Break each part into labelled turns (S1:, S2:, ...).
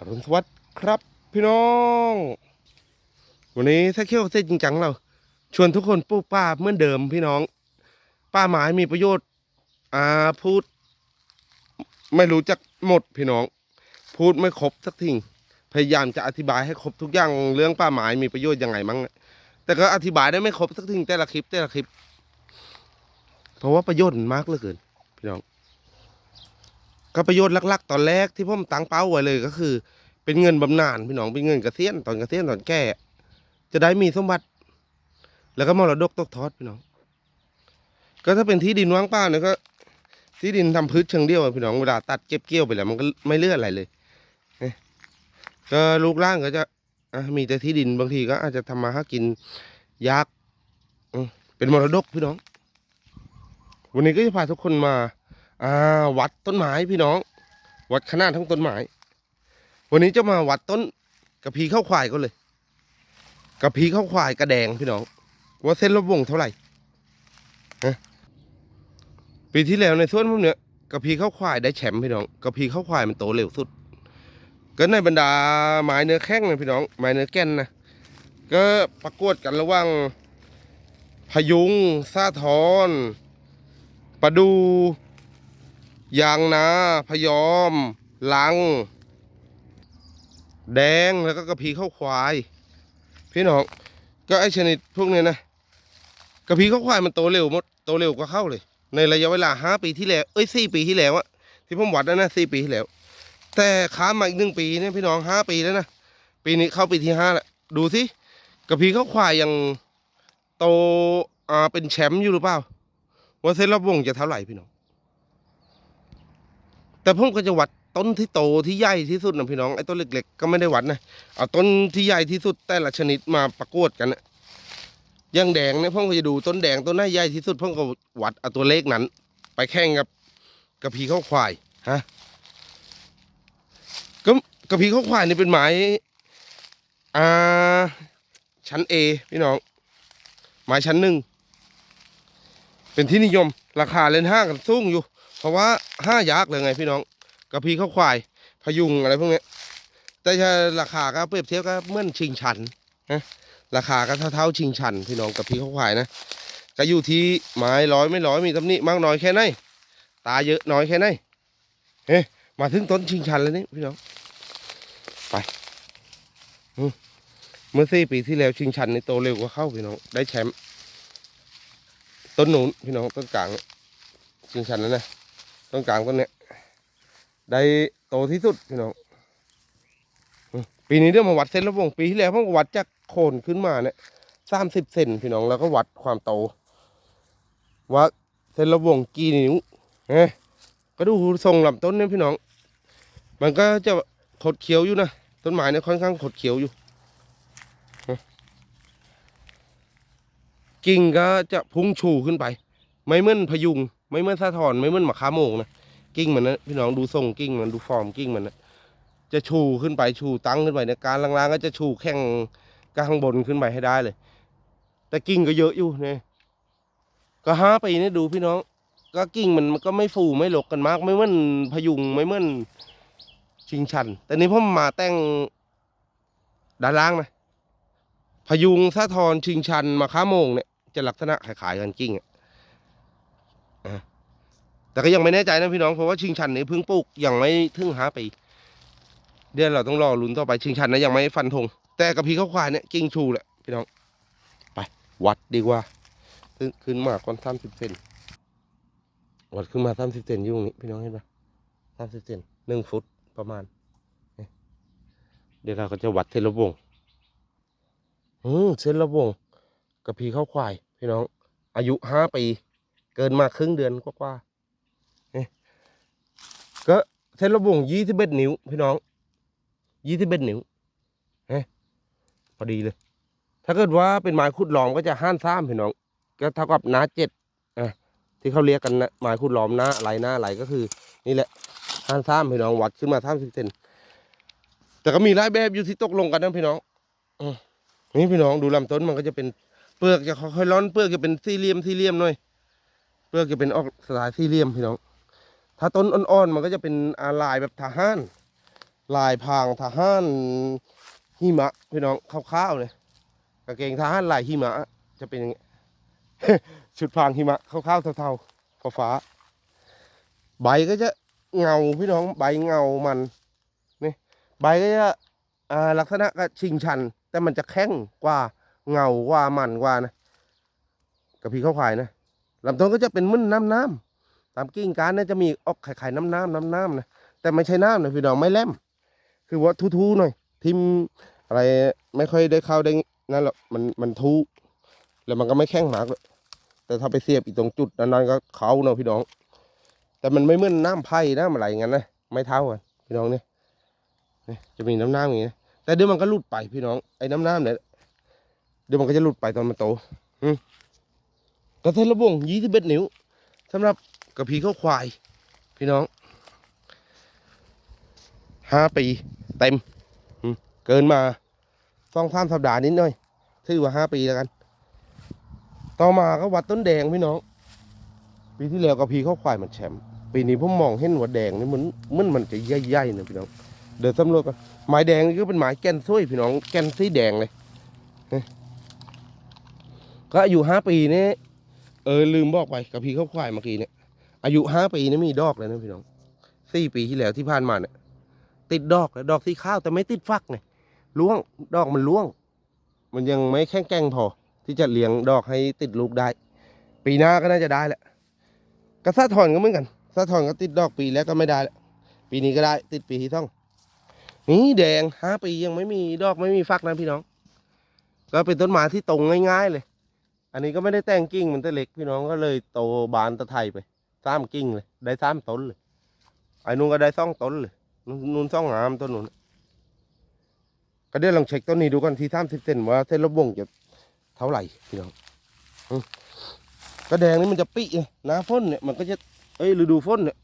S1: อรุณสวัสดิ์ครับพี่น้อง วันนี้ถ้าเที่ยวเส้นจริงจังเรา ชวนทุกคนปลูกป่าเหมือนเดิมพี่น้องป่าไม้มีประโยชน์ อ่าพูด ไม่รู้จักหมดพี่น้อง พูดไม่ครบสักทีพยายามจะอธิบายให้ครบทุกอย่างเรื่องป่าไม้มีประโยชน์ยังไงมั้งแต่ก็อธิบายได้ไม่ครบสักทีแต่ละคลิปแต่ละคลิป เพราะว่าประโยชน์มันมากเหลือเกินพี่น้อง ก็ประโยชน์หลักๆ ตอนแรกที่ผมตั้งเป้าไว้เลยก็คือ เป็นเงินบำนาญพี่น้องเป็นเงินกเกษียณตอนกเกษียณตอนแก่ จะได้มีสมบัติ แล้วก็มรดกตกทอดพี่น้อง ก็ถ้าเป็นที่ดินว่างเปล่าเนี่ยก็ ที่ดินทำพืชเชิงเดียวพี่น้องเวลาตัดเก็บเกี่ยวไปแล้ว มันก็ไม่เลืออะไรเลยก็ลูกล่างก็จะมีแต่ที่ดินบางทีก็อาจจะทำมาหากินยากเป็นมรดกพี่น้อง วันนี้ก็จะพาทุกคนมา อ่าวัดต้นไม้พี่น้อง วัดขนาดทั้งต้นไม้วันนี้จะมาวัดต้นกระพีเข้าควายก็เลยกระพีเข้าควายกระแดงพี่น้อง ว่าเส้นรอบวงเท่าไหร่ฮะปีที่แล้วในส่วนพวกเนี้ยกระพีเข้าควายได้แชมป์พี่น้องกระพีเข้าควายมันโตเร็วสุด ก็ในบรรดาไม้เนื้อแข้งนะพี่น้องไม้เนื้อแก่นนะก็ประกวดกันระหว่างพยุงซาทอนประดู ยางนาพยอม ลัง แดงแล้วก็กระพีข้าวควาย พี่น้องก็ไอชนิดพวกนี้นะกระพีข้าวควายมันโตเร็วมดโตเร็วกว่าเข้าเลย ในระยะเวลาห้าปีที่แล้วเอ้ยสี่ปีที่แล้วอะที่ผมวัดนะนะสี่ปีที่แล้ว แต่ค้ามาอีกหนึ่งปีเนี่ยพี่น้องห้าปีแล้วนะปีนี้เข้าปีที่ห้าแล้วดูสิกระพีข้าวควายยังโตอ่าเป็นแชมป์อยู่หรือเปล่าว่าเส้นรอบวงจะเท่าไหร่พี่น้อง แต่ผมก็จะวัดต้นที่โตที่ใหญ่ที่สุดนะพี่น้องไอ้ต้นเล็กๆก็ไม่ได้วัดนะเอาต้นที่ใหญ่ที่สุดแต่ละชนิดมาประกวดกันนะอยังแดงเนี่ยผมก็จะดูต้นแดงต้นไหนใหญ่ที่สุดผมก็วัดเอาตัวเลขนั้น ไปแข่งกับกระพีข้าวควายฮะก็กระพีข้าวควายนี่เป็นไม้อ่าชั้นเอพี่น้องไม้ชั้นหนึ่งเป็นที่นิยมราคาเล่นห้างกันสูงอยู่ เพราะว่าห้ายากเลยไงพี่น้องกระพีข้าวควาย พยุงอะไรพวกนี้แต่ราคาก็เปรียบเทียบก็เหมือนชิงชันนะราคาก็เท่าๆชิงชัน พี่น้องกระพีข้าวควายนะก็อยู่ที่ไม้ร้อยไม่ร้อยมีตำหนิมากน้อยแค่ไหนตาเยอะน้อยแค่ไหนเฮ้มาถึงต้นชิงชันแล้วนี่พี่น้องไปเมื่อสี่ปีที่แล้วชิงชันในโตเร็วกว่าเข้าพี่น้องได้แชมป์ต้นหนุนพี่น้องต้นกลางชิงชันแล้วนะ ต้นกลางต้นเนี้ยได้โตที่สุดพี่น้องปีนี้เดี๋ยวมาวัดเส้นระวงปีที่แล้วผมก็วัดจากโคนขึ้นมาเนี่ยสามสิบเซนพี่น้องแล้วก็วัดความโตว่าเส้นระวงกี่นิ้วเอ๊ก็ดูทรงลำต้นเนี่ยพี่น้อง มันก็จะขดเขียวอยู่นะต้นไม้เนี่ยค่อนข้างขดเขียวอยู่กิ่งก็จะพุ่งชูขึ้นไป ไม่เหมือนพยุง ไม่เหมือนสะทอนไม่เหมือนมะขามโมงนะกิ้งมันนะพี่น้องดูทรงกิ้งมันดูฟอร์มกิ้งมันนะจะชูขึ้นไปชูตั้งขึ้นไปในการล่างๆก็จะชูแข้งกลางบนขึ้นไปให้ได้เลย แต่กิ้งก็เยอะอยู่เนี่ยก็ห้าปีนี่ดูพี่น้อง ก็กิ้งมันมันก็ไม่ฟูไม่หลกกันมาก ไม่เหมือนพยุงไม่เหมือนชิงชัน แต่นี้ผมมาแต่งด้านล่างนะพยุงสะทอนชิงชันมะขามโมงเนี่ยจะลักษณะคลายๆกันกิ้งอะ แต่ก็ยังไม่แน่ใจนะพี่น้องเพราะว่าชิงชันนี่เพิ่งปลูกยังไม่ถึงห้าปีเดี๋ยวเราต้องรอลุ้นต่อไปชิงชันนะยังไม่ฟันธงแต่กระพีข้าวควายเนี่ยกิ้งชูแหละพี่น้อง ไปวัดดีกว่าขึ้นขึ้นมาก่อนสามสิบเซนวัดขึ้นมาสามสิบเซนอยู่ตรงนี้พี่น้องเห็นปะสามสิบเซนหนึ่งฟุตประมาณ เดี๋ยวเราก็จะวัดเส้นระวงอืมเส้นระวงกระพีข้าวควาย พี่น้อง อายุห้าปี เกินมาครึ่งเดือนกว่า ก็เส้นระวงยี่สิบเอ็ดนิ้วพี่น้องยี่สิบเอ็ดนิ้วเฮ้พอดีเลย ถ้าเกิดว่าเป็นไม้ขุดหลอมก็จะห้านซ้ำพี่น้อง ก็เท่ากับหน้าเจ็ดอะที่เขาเรียกกันนะไม้ขุดหลอมหน้าไหลหน้าไหลก็คือ นี่แหละห้านซ้ำพี่น้องวัดขึ้นมาสามสิบเซนแต่ก็มีหลายแบบอยู่ที่ตกลงกันนะพี่น้องอนี่พี่น้องดูลำต้นมันก็จะเป็นเปลือกจะค่อยๆร้อนเปลือกจะเป็นสี่เหลี่ยมสี่เหลี่ยมหน่อยเปลือกจะเป็นออกสไตล์สี่เหลี่ยมพี่น้อง ถ้าต้นอ่อนๆมันก็จะเป็นลายแบบทหารลายพรางทหารหิมะพี่น้องคร่าวๆเลยกางเกงทหารลายหิมะ จะเป็นอย่างนี้ชุดพรางหิมะคร่าวๆเทาๆฟ้าใบก็จะเงาพี่น้องใบเงามันนี่ใบก็จะลักษณะก็ชิงชัน แต่มันจะแข็งกว่าเงากว่ามันกว่านะกับพี่เข้าควายนะลำต้นก็จะเป็นมึนน้ำน้ำๆ ตามกิ่งการเนี่ยจะมีออกไข่ๆน้ำน้ำน้ำน้ำนะแต่ไม่ใช่น้ำนะพี่น้องไม่แลมคือว่าทูๆหน่อย ทิมอะไรไม่ค่อยได้เข้าได้นั่นหรอกมันมันทูแล้วมันก็ไม่แข็งมากเลยแต่ถ้าไปเสียบอีกตรงจุดนั้นๆก็เขาเนาะพี่น้อง แต่มันไม่เหมือนน้ำไผ่น้ำอะไรอย่างนั้นนะไม่เท่ากันพี่น้องเนี่ยจะมีน้ำน้ำอย่างนี้แต่เดี๋ยวมันก็หลุดไปพี่น้องไอ้น้ำน้ำเนี่ยเดี๋ยวมันก็จะหลุดไปตอนมันโตกระเทละวงยี่สิบเอ็ดนิ้วสำหรับ กระพีเข้าควาย พี่น้องห้าปี เต็ม เกินมาสองสามสัปดาห์นิดหน่อยถือว่าห้าปีแล้วกัน ต่อมาก็วัดต้นแดงพี่น้อง ปีที่แล้วกระพีเข้าควายมันแชมป์ปีนี้ผมมองเห็นหัวแดงนี่มันมันมันจะใหญ่ๆนะพี่น้อง เดี๋ยวสำรวจกันไม้แดงนี่ก็เป็นไม้แกนซ้ยพี่น้องแกนสีแดงเลยก็อายุห้าปีนี่เออลืมบอกไปกระพีเข้าควายเมื่อกี้เนี่ย อายุห้าปีนี่มีดอกเลยนะพี่น้องสี่ปีที่แล้วที่ผ่านมาเนี่ยติดดอกแล้วดอกสีข้าวแต่ไม่ติดฟักไงล่วงดอกมันล่วง มันยังไม่แข็งแกร่งพอ ที่จะเลี้ยงดอกให้ติดลูกได้ ปีหน้าก็น่าจะได้แหละกระซาทอนก็เหมือนกันซาทอนก็ติดดอกปีแล้วก็ไม่ได้แล้วปีนี้ก็ได้ติดปีที่ต้องนี่แดงห้าปียังไม่มีดอกไม่มีฟักนะพี่น้อง ก็เป็นต้นไม้ที่ตรงง่าย ๆ เลย อันนี้ก็ไม่ได้แต่งกิ่งมันแต่เล็กพี่น้องก็เลยโตบานตะไทยไป สามกิ่งเลย ได้สามต้นเลย ไอ้นู้นก็ได้สองต้นเลยนู่นนู่นสองงามต้นนู้นก็เดี๋ยวลองเช็คต้นนี้ดูก่อนที่สามสิบเซนว่าเส้นระวงจะเท่าไหร่พี่น้องอืมก็แดงนี่มันจะปิไงหน้าฝนเนี่ยมันก็จะเอ้ยฤดูฝนเนี่ย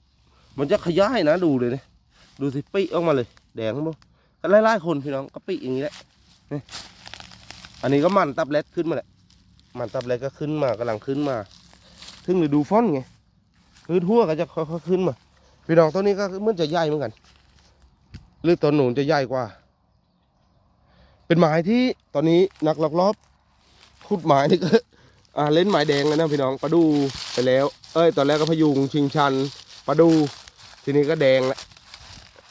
S1: มันจะขยายนะดูเลยเนี่ยดูสิปิออกมาเลย แดงมั้งก็ไล่ๆคนพี่น้องก็ปิอย่างนี้แหละอันนี้ก็มันตับเล็ดขึ้นมาแหละมันตับเล็ดก็ขึ้นมากำลังขึ้นมา ถึงฤดูฟ้อนไง คือทั่วก็จะค่อยๆขึ้นมา พี่น้องต้นนี้ก็เหมือนจะใหญ่เหมือนกัน หรือต้นหนุนจะใหญ่กว่า เป็นไม้ที่ตอนนี้นักลักลอบขุดไม้นี่ก็อ่าเล่นไม้แดงแล้วนะพี่น้องปลาดูไปแล้ว เอ้ย ตอนแรกก็พยุงชิงชันปลาดู ทีนี้ก็แดงแล้ว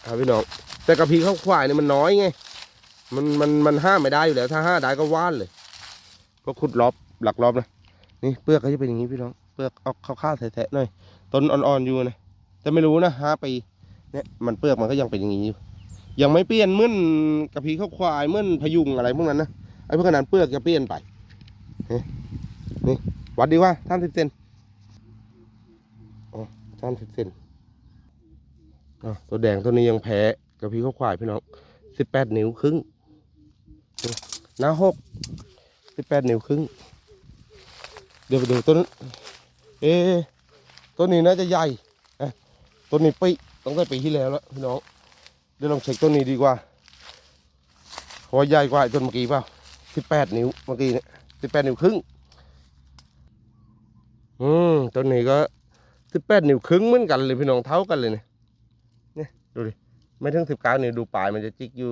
S1: ครับพี่น้อง แต่กระพีข้าวควายเนี่ยมันน้อยไง มันมันมันห้ามไม่ได้อยู่แล้ว ถ้าห้าได้ก็ว่านเลยก็ขุดรอบหลักรอบนะนี่เปลือกก็จะเป็นอย่างนี้พี่น้องเปลือกออกข้าวๆแทะๆหน่อย ต้นอ่อนๆอยู่นะแต่ไม่รู้นะห้าปีเนี่ยมันเปลือกมันก็ยังเป็นอย่างนี้อยู่ยังไม่เปลี่ยนเหมื่อนกระพีข้าวควายเหมื่อนพยุงอะไรพวกนั้นนะไอ้พวกนั้นเปลือกจะเปลี่ยนไปนี่นี่วัดดีว่าสามสิบเซนอ๋อสามสิบเซนอะตัวแดงตัวนี้ยังแพ้กับพี่เขาควายพี่น้องสิบแปดนิ้วครึ่งหน้าหกสิบแปดนิ้วครึ่งเดี๋ยวไปดูต้นเอ๊ ต้นนี้น่าจะใหญ่อะต้นนี้ปีตั้งแต่ปีที่แล้วแล้วพี่น้องเดี๋ยวลองเช็คต้นนี้ดีกว่าเพราะว่าใหญ่กว่าต้นเมื่อกี้เปล่าสิบแปดนิ้วเมื่อกี้เนี่ยสิบแปดนิ้วครึ่งอืมต้นนี้ก็สิบแปดนิ้วครึ่งเหมือนกันเลยพี่น้องเท่ากันเลยเนี่ยดูดิไม่ถึงสิบเก้านิ้วดูปลายมันจะจิกอยู่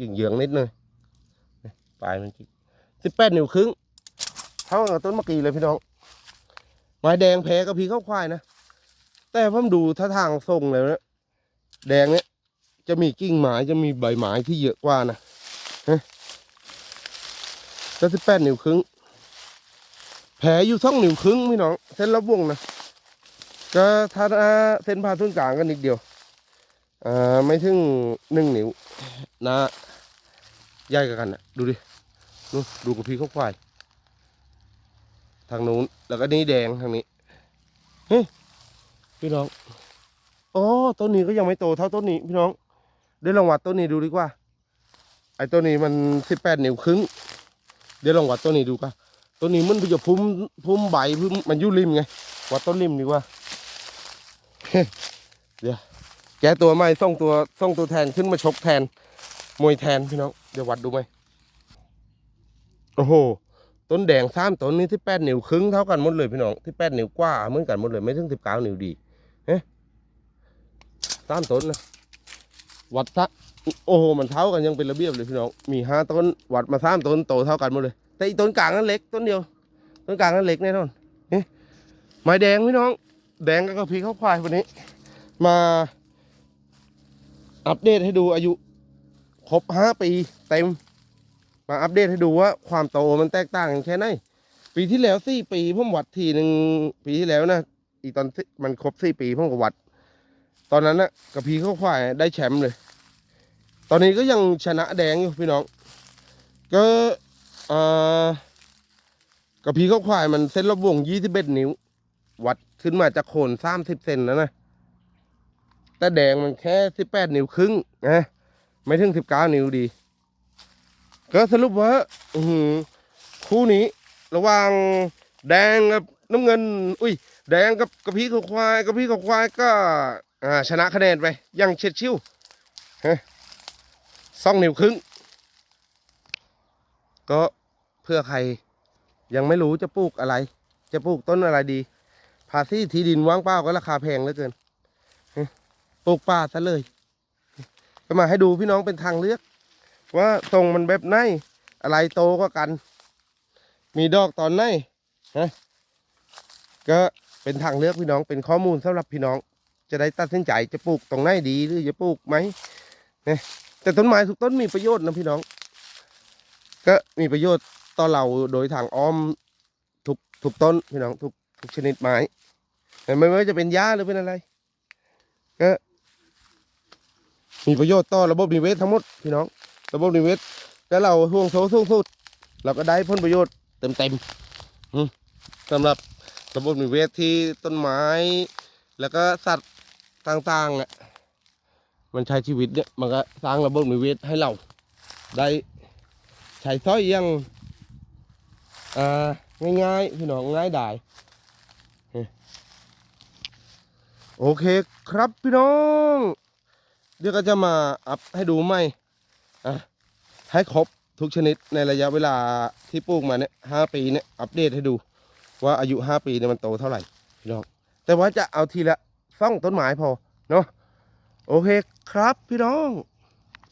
S1: ยิ่งเยืองๆนิดนึงปลายมันจิกสิบแปดนิ้วครึ่งเท่ากับต้นเมะกีเลยพี่น้อง ไม้แดงแพ้กับพีเข้าควายนะ แต่ผมดูท่าทางทรงแล้วนะแดงเนี้ยจะมีกิ่งไม้จะมีใบไม้ที่เยอะกว่านะฮะสิบแปดนิ้วครึ่ง แผลอยู่สองนิ้วครึ่งพี่น้อง เส้นรอบวงนะ ก็ถ้าเส้นผ่าศูนย์กลางกันนิดเดียว อ่า ไม่ถึงหนึ่งนิ้วนะใหญ่กันนะดูดูดูกับพี่เขาควาย ทางนู้น แล้วก็นี่แดงทางนี้เฮ้ยพี่น้องอ๋อต้นนี้ก็ยังไม่โตเท่าต้นนี้ พี่น้อง เดี๋ยวลองวัดต้นนี้ดูดีกว่า ไอ้ต้นนี้มันสิบแปดนิ้วครึ่ง เดี๋ยวลองวัดต้นนี้ดูกันต้นนี้มันจะพุ่มพุ่มใบพุ่มมันยู่ริมไง วัดต้นริมดีกว่า เดี๋ยวแกตัวไม่ส่งตัวส่งตัวแทนขึ้นมาชกแทน มวยแทนพี่น้อง เดี๋ยววัดดูไหมโอ้โห ต้นแดงสามต้นนี้ที่แปดนิ้วครึ่งเท่ากันหมดเลยพี่น้องที่แปดนิ้วกว่าเหมือนกันหมดเลยไม่ถึงสิบเก้านิ้วดีเฮ้สามต้นนะวัดซะโอ้โหมันเท่ากันยังเป็นระเบียบเลยพี่น้องมีห้าต้นวัดมาสามต้นโตเท่ากันหมดเลย แต่อีต้นกลางนั้นเล็กต้นเดียว ต้นกลางนั้นเล็กแน่นอนเอ๊ะไม้แดงพี่น้อง แดงก็กระพีเข้าควายวันนี้ มาอัปเดตให้ดูอายุครบห้าปีเต็ม มาอัปเดตให้ดูว่าความโตมันแตกต่างกันแค่ไหนปีที่แล้วสี่ปีผมวัดทีหนึ่งปีที่แล้วนะอีตอนมันครบสี่ปีผมก็วัด ตอนนั้นนะกระพีเข้าควายได้แชมป์เลย ตอนนี้ก็ยังชนะแดงอยู่พี่น้อง ก็อ่อกระพีเข้าควายมันเส้นรอบวงยี่สิบเอ็ดนิ้ว วัดขึ้นมาจากโคนสามสิบเซนแล้วนะแต่แดงมันแค่สิบแปดนิ้วครึ่งนะไม่ถึงสิบเก้านิ้วดี ก็สรุปว่าอืคู่นี้ ระหว่างแดงกับน้ำเงิน อุ้ย แดงกับกระพีเขควายกระพีเขควายก็ชนะคะแนนไปยังเฉียดชิวฮะสองนิ้วครึ่ง ก็เพื่อใครยังไม่รู้จะปลูกอะไร จะปลูกต้นอะไรดีภาษีที่ดินว่างเปล่าก็ราคาแพงเหลือเกินปลูกป่าซะเลย ก็มาให้ดูพี่น้องเป็นทางเลือก ว่าทรงมันแบบไหน อะไรโตก็กัน มีดอกตอนไหนฮะก็เป็นทางเลือกพี่น้องเป็นข้อมูลสำหรับพี่น้อง จะได้ตัดสินใจจะปลูกตรงไหนดีหรือจะปลูกไหมเนี่ยแต่ต้นไม้ทุกต้นมีประโยชน์นะพี่น้อง ก็มีประโยชน์ต่อเราโดยทางอ้อมทุกทุกต้นพี่น้องทุกทุกชนิดไม้แต่ไม่ว่าจะเป็นหญ้าหรือเป็นอะไร ก็ มีประโยชน์ต่อระบบนิเวศทั้งหมดพี่น้อง ระบบนิเวศก็เราห่วงโถสูงสุดเราก็ได้ผลประโยชน์เต็มเต็มสำหรับระบบนิเวศที่ต้นไม้ แล้วก็สัตว์ต่างๆอะมันใช้ชีวิตเนี่ยมันก็สร้างระบบนิเวศให้เรา ได้ใช้สร้อยยังอ่าง่ายๆพี่น้องง่ายดายโอเคครับพี่น้อง เดี๋ยวก็จะมาอัพให้ดูใหม่ ให้ครบทุกชนิดในระยะเวลาที่ปลูกมาเนี่ยห้าปีเนี่ยอัปเดตให้ดู ว่าอายุห้าปีเนี่ยมันโตเท่าไหร่พี่น้องแต่ว่าจะเอาทีละซ่องต้นไม้พอเนาะโอเคครับพี่น้อง